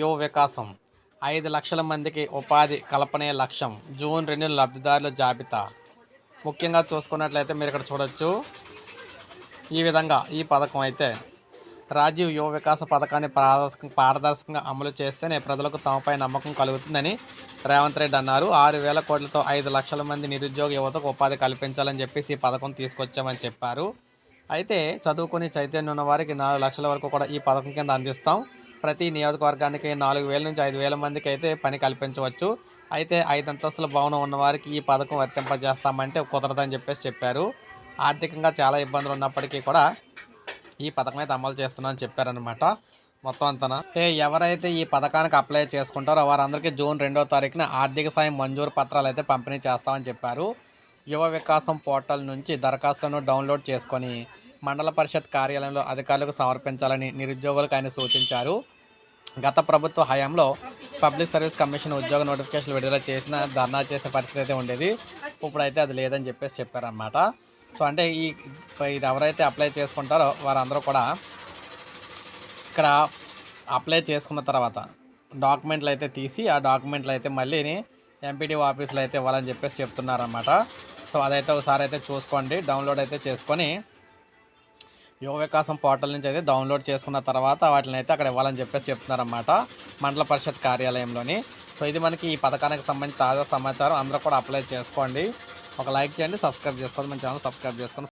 యువ వికాసం ఐదు లక్షల మందికి ఉపాధి కల్పనే లక్ష్యం. జూన్ రెండు లబ్ధిదారుల జాబితా. ముఖ్యంగా చూసుకున్నట్లయితే మీరు ఇక్కడ చూడొచ్చు. ఈ విధంగా ఈ పథకం అయితే రాజీవ్ యువ వికాస పథకాన్ని పారదర్శక పారదర్శకంగా అమలు చేస్తేనే ప్రజలకు తమపై నమ్మకం కలుగుతుందని రేవంత్ రెడ్డి అన్నారు. ఆరు వేల కోట్లతో ఐదు లక్షల మంది నిరుద్యోగ యువతకు ఉపాధి కల్పించాలని చెప్పేసి ఈ పథకం తీసుకొచ్చామని చెప్పారు. అయితే చదువుకుని చైతన్యం ఉన్న వారికి నాలుగు లక్షల వరకు కూడా ఈ పథకం కింద అందిస్తాం. ప్రతి నియోజకవర్గానికి నాలుగు వేల నుంచి ఐదు వేల మందికి అయితే పని కల్పించవచ్చు. అయితే ఐదు అంతస్తుల భవనం ఉన్నవారికి ఈ పథకం వర్తింపజేస్తామంటే కుదరదని చెప్పేసి చెప్పారు. ఆర్థికంగా చాలా ఇబ్బందులు ఉన్నప్పటికీ కూడా ఈ పథకం అయితే అమలు చేస్తున్నామని చెప్పారనమాట మొత్తం అంతన? అంటే ఎవరైతే ఈ పథకానికి అప్లై చేసుకుంటారో వారందరికీ జూన్ రెండో తారీఖున ఆర్థిక సాయం మంజూరు పత్రాలు అయితే పంపిణీ చేస్తామని చెప్పారు. యువ వికాసం పోర్టల్ నుంచి దరఖాస్తులను డౌన్లోడ్ చేసుకొని మండల పరిషత్ కార్యాలయంలో అధికారులకు సమర్పించాలని నిరుద్యోగులకు ఆయన సూచించారు. గత ప్రభుత్వ హయాంలో పబ్లిక్ సర్వీస్ కమిషన్ ఉద్యోగ నోటిఫికేషన్ విడుదల చేసిన ధర్నా చేసే పరిస్థితి అయితే ఉండేది. ఇప్పుడైతే అది లేదని చెప్పేసి చెప్పారనమాట సో అంటే ఈ ఇది ఎవరైతే అప్లై చేసుకుంటారో వారందరూ కూడా ఇక్కడ అప్లై చేసుకున్న తర్వాత డాక్యుమెంట్లు అయితే తీసి ఆ డాక్యుమెంట్లు అయితే మళ్ళీ ఎంపీడీ ఆఫీస్లో అయితే ఇవ్వాలని చెప్పేసి చెప్తున్నారనమాట సో అదైతే ఒకసారి అయితే చూసుకోండి డౌన్లోడ్ అయితే చేసుకొని యువ వికాసం పోర్టల్ నుంచి అయితే డౌన్లోడ్ చేసుకున్న తర్వాత వాటిని అయితే అక్కడ ఇవ్వాలని చెప్పేసి చెప్తున్నారన్నమాట మండల పరిషత్ కార్యాలయంలోని. సో ఇది మనకి ఈ పథకానికి సంబంధించి తాజా సమాచారం. అందరూ కూడా అప్లై చేసుకోండి. ఒక లైక్ చేయండి సబ్స్క్రైబ్ చేసుకోండి. మన ఛానల్ సబ్స్క్రైబ్ చేసుకొని